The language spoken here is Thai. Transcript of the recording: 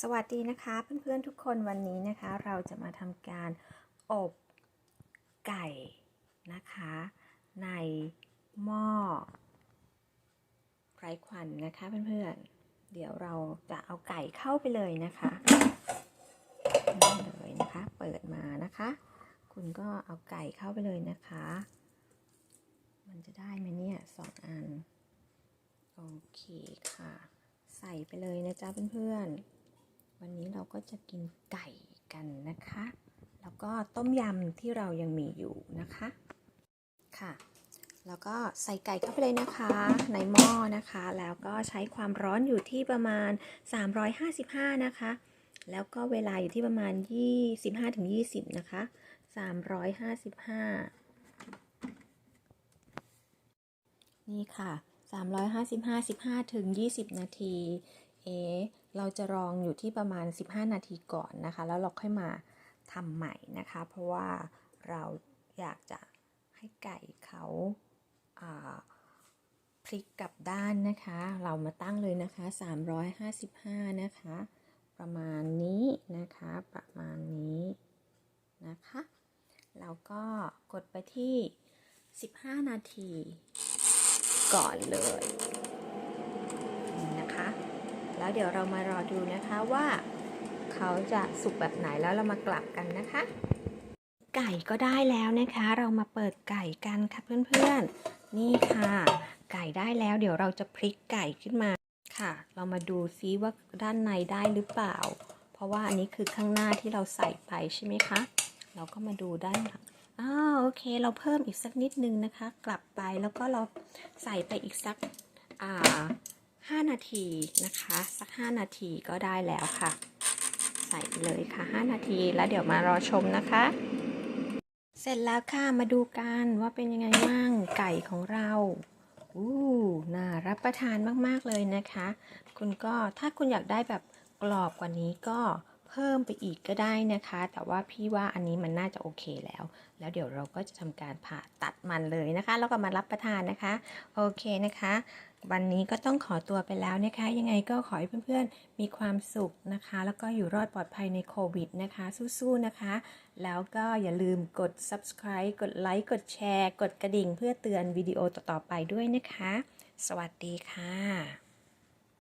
สวัสดีนะคะเพื่อนๆทุกคนวันนี้นะคะ เราจะมาทำการอบไก่นะคะ ในหม้อไร้ควันนะคะเพื่อนๆเดี๋ยวเราจะเอาไก่เข้าไปเลยนะคะนี่เลยนะคะ เปิดมานะคะ คุณก็เอาไก่เข้าไปเลยนะคะ มันจะได้ไหมเนี่ยสองอัน โอเคค่ะ ใส่ไปเลยนะจ๊ะเพื่อนๆ ก็จะกินไก่กันนะคะ แล้วก็ต้มยำที่เรายังมีอยู่นะคะค่ะ แล้วก็ใส่ไก่เข้าไปเลยนะคะ ในหม้อนะคะ แล้วก็ใช้ความร้อนอยู่ที่ประมาณ 355 นะคะ แล้วก็เวลาอยู่ที่ประมาณ 25-20 นะคะ 355 นี่ค่ะ 355 15ถึง20 นาที เอ เราจะรองอยู่ที่ประมาณ 15 นาทีก่อนนะคะ แล้วเราค่อยมาทำใหม่นะคะ เพราะว่าเราอยากจะให้ไก่เขาพลิกกลับด้านนะคะ เรามาตั้งเลยนะคะ 355 นะคะ ประมาณนี้นะคะ ประมาณนี้นะคะแล้วก็กดไปที่ 15 นาทีก่อนเลย แล้วเดี๋ยวเรามารอดูนะคะว่าเขาจะสุกแบบไหนแล้วเรามากลับกันนะคะ ไก่ก็ได้แล้วนะคะ เรามาเปิดไก่กันค่ะเพื่อนๆ นี่ค่ะ ไก่ได้แล้ว เดี๋ยวเราจะพลิกไก่ขึ้นมาค่ะ เรามาดูซิว่าด้านในได้หรือเปล่า เพราะว่าอันนี้คือข้างหน้าที่เราใส่ไปใช่ไหมคะ เราก็มาดูด้านหลังอ้าวโอเค เราเพิ่มอีกสักนิดนึงนะคะ กลับไปแล้วก็เราใส่ไปอีกสักอ่าานาทีนะคะ สักห้านาทีก็ได้แล้วค่ะ ใส่เลยค่ะห้านาทีแล้วเดี๋ยวมารอชมนะคะ เสร็จแล้วค่ะมาดูกันว่าเป็นยังไงบ้างไก่ของเราอู้น่ารับประทานมาก ๆ เลยนะคะ คุณก็ถ้าคุณอยากได้แบบกรอบกว่านี้ก็ เพิ่มไปอีกก็ได้นะคะ แต่ว่าพี่ว่าอันนี้มันน่าจะโอเคแล้ว แล้วเดี๋ยวเราก็จะทำการผ่าตัดมันเลยนะคะ แล้วก็มารับประทานนะคะ โอเคนะคะ วันนี้ก็ต้องขอตัวไปแล้วนะคะ ยังไงก็ขอให้เพื่อนๆ มีความสุขนะคะ แล้วก็อยู่รอดปลอดภัยในโควิดนะคะ สู้ๆนะคะ แล้วก็อย่าลืมกด subscribe กดไลค์ กดแชร์ กดกระดิ่ง เพื่อเตือนวิดีโอต่อๆไปด้วยนะคะ สวัสดีค่ะ